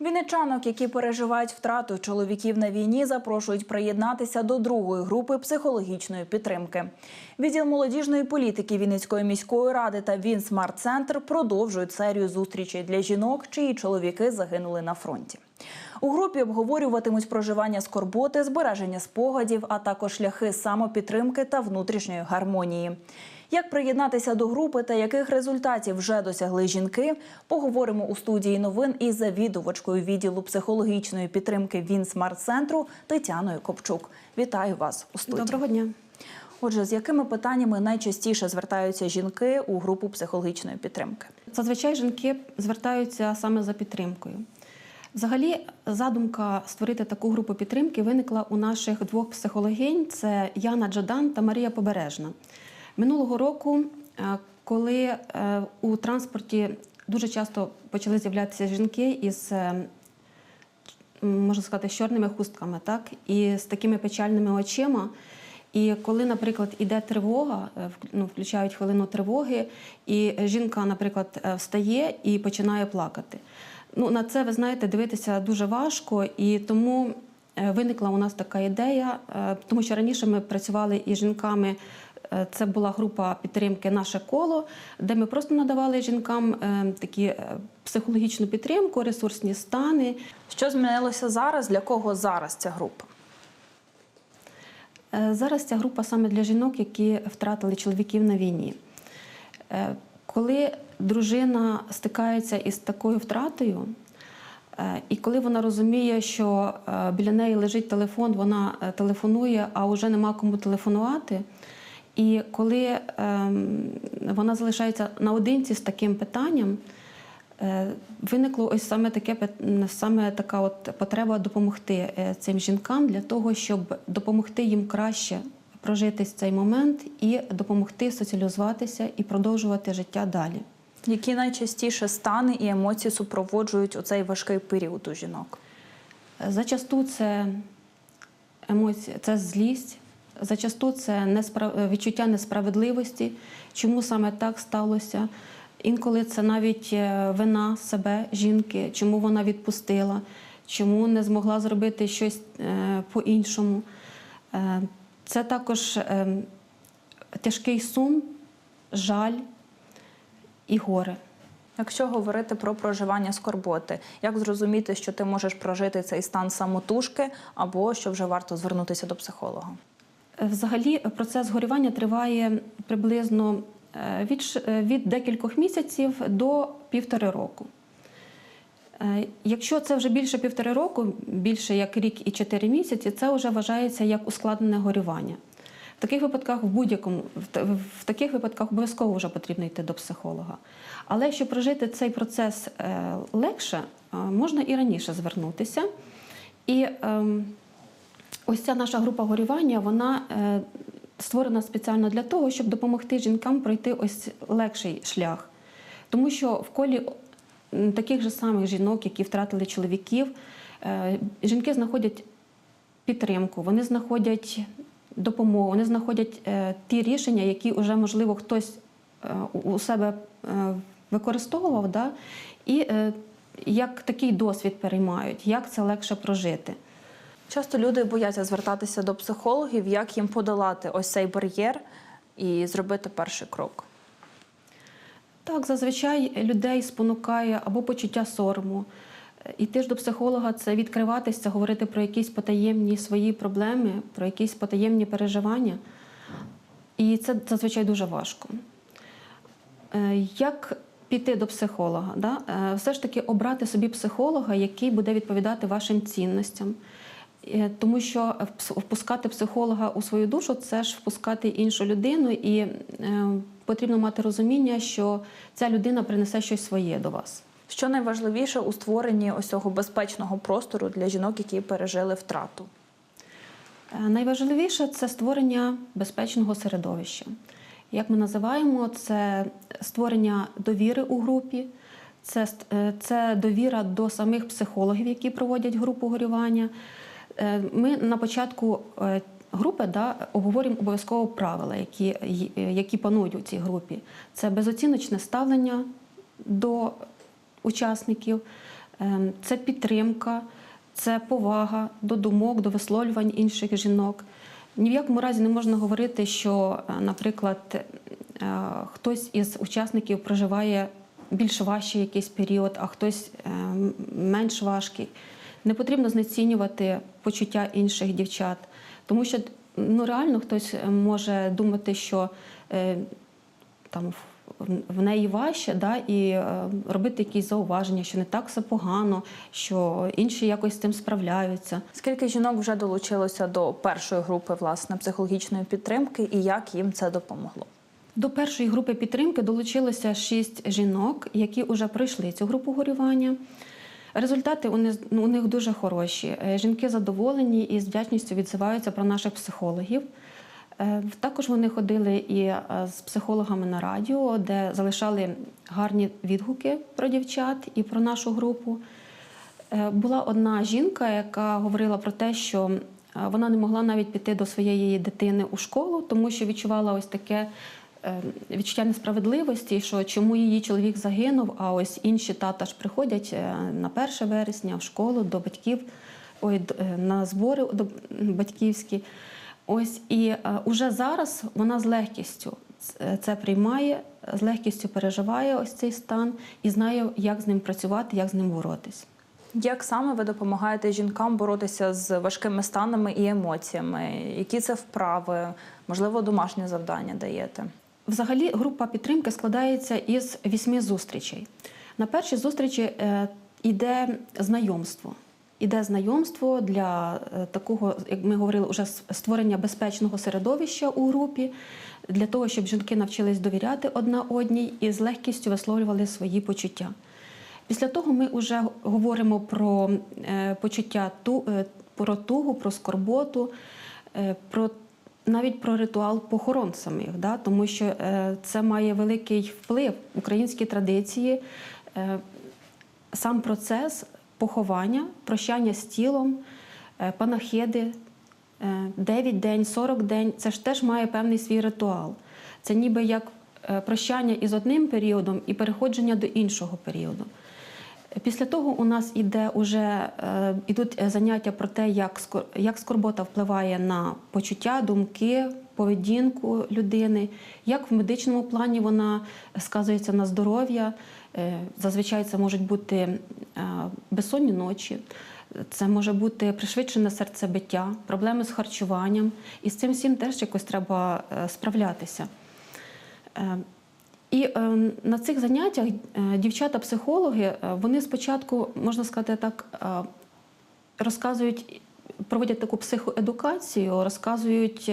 Вінничанок, які переживають втрату чоловіків на війні, запрошують приєднатися до другої групи психологічної підтримки. Відділ молодіжної політики Вінницької міської ради та Вінсмарт Центр продовжують серію зустрічей для жінок, чиї чоловіки загинули на фронті. У групі обговорюватимуть проживання скорботи, збереження спогадів, а також шляхи самопідтримки та внутрішньої гармонії. Як приєднатися до групи та яких результатів вже досягли жінки, поговоримо у студії новин із завідувачкою відділу психологічної підтримки Вінсмарт-центру Тетяною Копчук. Вітаю вас у студії. Доброго дня. Отже, з якими питаннями найчастіше звертаються жінки у групу психологічної підтримки? Зазвичай жінки звертаються саме за підтримкою. Взагалі, задумка створити таку групу підтримки виникла у наших двох психологинь: це Яна Джадан та Марія Побережна. Минулого року, е, коли е, у транспорті дуже часто почали з'являтися жінки із е, можна сказати, з чорними хустками, так і з такими печальними очима. І коли, наприклад, іде тривога, ну, включають хвилину тривоги, і жінка, наприклад, встає і починає плакати. Ну, на це, ви знаєте, дивитися дуже важко, і тому виникла у нас така ідея, тому що раніше ми працювали із жінками. Е, Це була група підтримки Наше коло, де ми просто надавали жінкам е, такі е, психологічну підтримку, ресурсні стани. Що змінилося зараз? Для кого зараз ця група? Зараз ця група саме для жінок, які втратили чоловіків на війні. Коли дружина стикається із такою втратою, і коли вона розуміє, що біля неї лежить телефон, вона телефонує, а вже нема кому телефонувати. І коли ем, вона залишається наодинці з таким питанням, Е, Виникло ось саме таке саме така от потреба допомогти е, цим жінкам для того, щоб допомогти їм краще прожити цей момент і допомогти соціалізуватися і продовжувати життя далі. Які найчастіше стани і емоції супроводжують у цей важкий період у жінок? Е, Зачасту це емоції, це злість, зачасту це неспра- відчуття несправедливості, чому саме так сталося. Інколи це навіть е, вина себе, жінки, чому вона відпустила, чому не змогла зробити щось е, по-іншому. Е, Це також е, тяжкий сум, жаль і горе. Якщо говорити про проживання скорботи, як зрозуміти, що ти можеш прожити цей стан самотужки, або що вже варто звернутися до психолога? Взагалі, процес горювання триває приблизно е, від, е, від декількох місяців до півтори року. Е, Якщо це вже більше півтори року, більше як рік і чотири місяці, це вже вважається як ускладнене горювання. В таких випадках в будь-якому в таких випадках обов'язково вже потрібно йти до психолога. Але щоб прожити цей процес легше, можна і раніше звернутися. І ем, Ось ця наша група горювання, вона е, створена спеціально для того, щоб допомогти жінкам пройти ось легший шлях. Тому що в колі таких же самих жінок, які втратили чоловіків, е, жінки знаходять підтримку, вони знаходять допомогу, вони знаходять е, ті рішення, які вже, можливо, хтось у- себе використовував, да? і як такий досвід переймають, як це легше прожити. Часто люди бояться звертатися до психологів, як їм подолати ось цей бар'єр і зробити перший крок. Так, зазвичай людей спонукає або почуття сорому. Іти ж до психолога це відкриватися, говорити про якісь потаємні свої проблеми, про якісь потаємні переживання. І це зазвичай дуже важко. Е, Як піти до психолога? Е, Все ж таки обрати собі психолога, який буде відповідати вашим цінностям. Е, Тому що впускати психолога у свою душу це ж впускати іншу людину, і е, потрібно мати розуміння, що ця людина принесе щось своє до вас. Що найважливіше у створенні ось цього безпечного простору для жінок, які пережили втрату? Е, Найважливіше це створення безпечного середовища. Як ми називаємо, це створення довіри у групі, це, це довіра до самих психологів, які проводять групу горювання. Е, Ми на початку е, групи да, обговорюємо обов'язково правила, які, е, які панують у цій групі. Це безоціночне ставлення до учасників, Ем, Це підтримка, це повага до думок, до висловлювань інших жінок. Ні в якому разі не можна говорити, що, е, наприклад, е, хтось із учасників проживає більш важчий якийсь період, а хтось е, менш важкий. Не потрібно знецінювати почуття інших дівчат, тому що ну, реально хтось може думати, що е, там в- неї важче, да, і е, робити якісь зауваження, що не так все погано, що інші якось з цим справляються. Скільки жінок вже долучилося до першої групи власне психологічної підтримки, і як їм це допомогло? До першої групи підтримки долучилося шість жінок, які вже пройшли цю групу горювання. Результати у них, ну, у них дуже хороші. Е, Жінки задоволені і з вдячністю відзиваються про наших психологів. Е, Також вони ходили і е, з психологами на радіо, де залишали гарні відгуки про дівчат і про нашу групу. Була одна жінка, яка говорила про те, що вона не могла навіть піти до своєї дитини у школу, тому що відчувала ось таке відчуття несправедливості, що чому її чоловік загинув, а ось інші тата ж приходять е, на 1 вересня в школу до батьків, ой, е, на збори до батьківські. Ось і е, уже зараз вона з легкістю це приймає, з легкістю переживає ось цей стан і знає, як з ним працювати, як з ним боротись. Як саме ви допомагаєте жінкам боротися з важкими станами і емоціями? Які це вправи? Можливо, домашнє завдання даєте? Взагалі, група підтримки складається із вісьми зустрічей. На першій зустрічі е, йде знайомство. Іде знайомство для е, такого, як ми говорили, уже створення безпечного середовища у групі, для того, щоб жінки навчились довіряти одна одній і з легкістю висловлювали свої почуття. Після того ми вже говоримо про е, почуття е, про тугу, про скорботу, е, про навіть про ритуал похорон самих, да? тому що е, це має великий вплив українські традиції. Е, сам процес поховання, прощання з тілом, е, панахиди, е, 9 день, 40 день це ж теж має певний свій ритуал. Це ніби як е, прощання із одним періодом і переходження до іншого періоду. Після того у нас іде уже е, ідуть е, заняття про те, як як скорбота впливає на почуття, думки, поведінку людини, як в медичному плані вона сказується на здоров'я. Е, Зазвичай це можуть бути безсонні ночі, це може бути пришвидшене серцебиття, проблеми з харчуванням. І з цим всім теж якось треба справлятися. І е, на цих заняттях е, дівчата-психологи е, вони спочатку, можна сказати так, розказують, проводять таку психоедукацію, розказують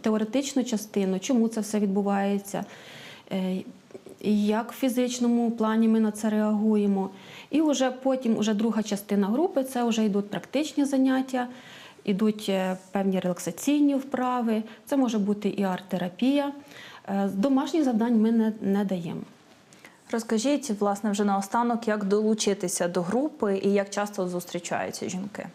теоретичну частину, чому це все відбувається, як в фізичному плані ми на це реагуємо. І вже потім, уже друга частина групи, це вже йдуть практичні заняття. Ідуть е, певні релаксаційні вправи, це може бути і арт-терапія. Е, Домашніх завдань ми не, не даємо. Розкажіть, власне, вже наостанок, як долучитися до групи і як часто зустрічаються жінки?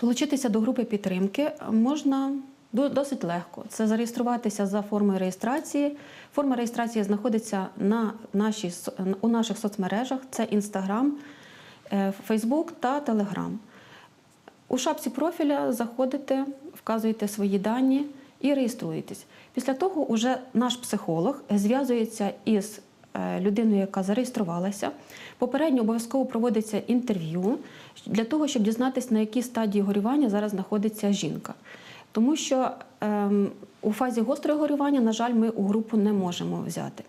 Долучитися до групи підтримки можна досить легко. Це зареєструватися за формою реєстрації. Форма реєстрації знаходиться на нашій, у наших соцмережах: це Інстаграм, Фейсбук та Телеграм. У шапці профіля заходите, вказуєте свої дані і реєструєтесь. Після того уже наш психолог зв'язується із е, людиною, яка зареєструвалася. Попередньо обов'язково проводиться інтерв'ю для того, щоб дізнатися, на якій стадії горювання зараз знаходиться жінка. Тому що ем, у фазі гострого горювання, на жаль, ми у групу не можемо взяти.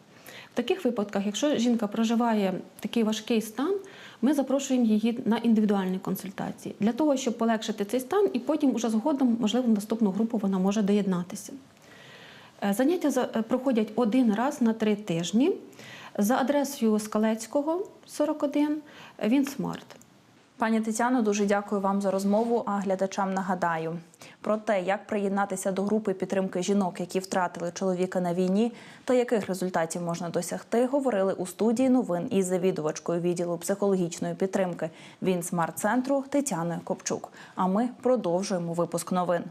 В таких випадках, якщо жінка проживає такий важкий стан, ми запрошуємо її на індивідуальні консультації для того, щоб полегшити цей стан, і потім уже згодом, можливо, в наступну групу вона може доєднатися. Е, Заняття за- е, проходять один раз на три тижні за адресою Скалецького, 41, він смарт. Пані Тетяно, дуже дякую вам за розмову. А глядачам нагадаю про те, як приєднатися до групи підтримки жінок, які втратили чоловіка на війні, та яких результатів можна досягти, говорили у студії новин із завідувачкою відділу психологічної підтримки Вінсмарт центру Тетяною Копчук. А ми продовжуємо випуск новин.